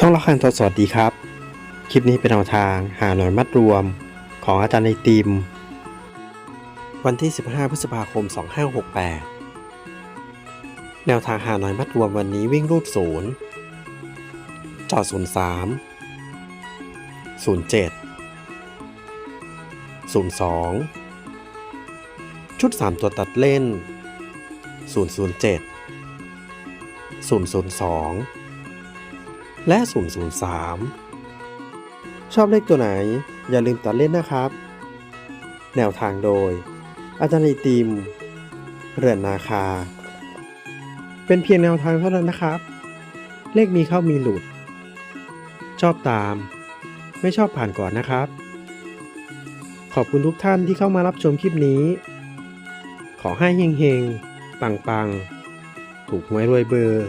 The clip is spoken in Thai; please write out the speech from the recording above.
ช่องละครทศสวัสดีครับ คลิปนี้เป็นแนวทางหาหน่วยมัดรวมของอาจารย์ในติม วันที่ 15 พฤษภาคม 2568 แนวทางหาหน่วยมัดรวมวันนี้วิ่งรูดศูนย์จอดศูนย์สามศูนย์เจ็ดศูนย์สองชุด 3 ตัวตัดเล่น 007 002 และ 003 ชอบเลขตัวไหน อย่าลืมตัดเล่นนะครับ แนวทางโดย อาจารย์ไอติม เรือนนาคา เป็นเพียงแนวทางเท่านั้นนะครับ เลขมีเข้ามีหลุด ชอบตาม ไม่ชอบผ่านก่อนนะครับ ขอบคุณทุกท่านที่เข้ามารับชมคลิปนี้ ขอให้เฮงๆ ปังๆ ถูกหวยรวยเบอร์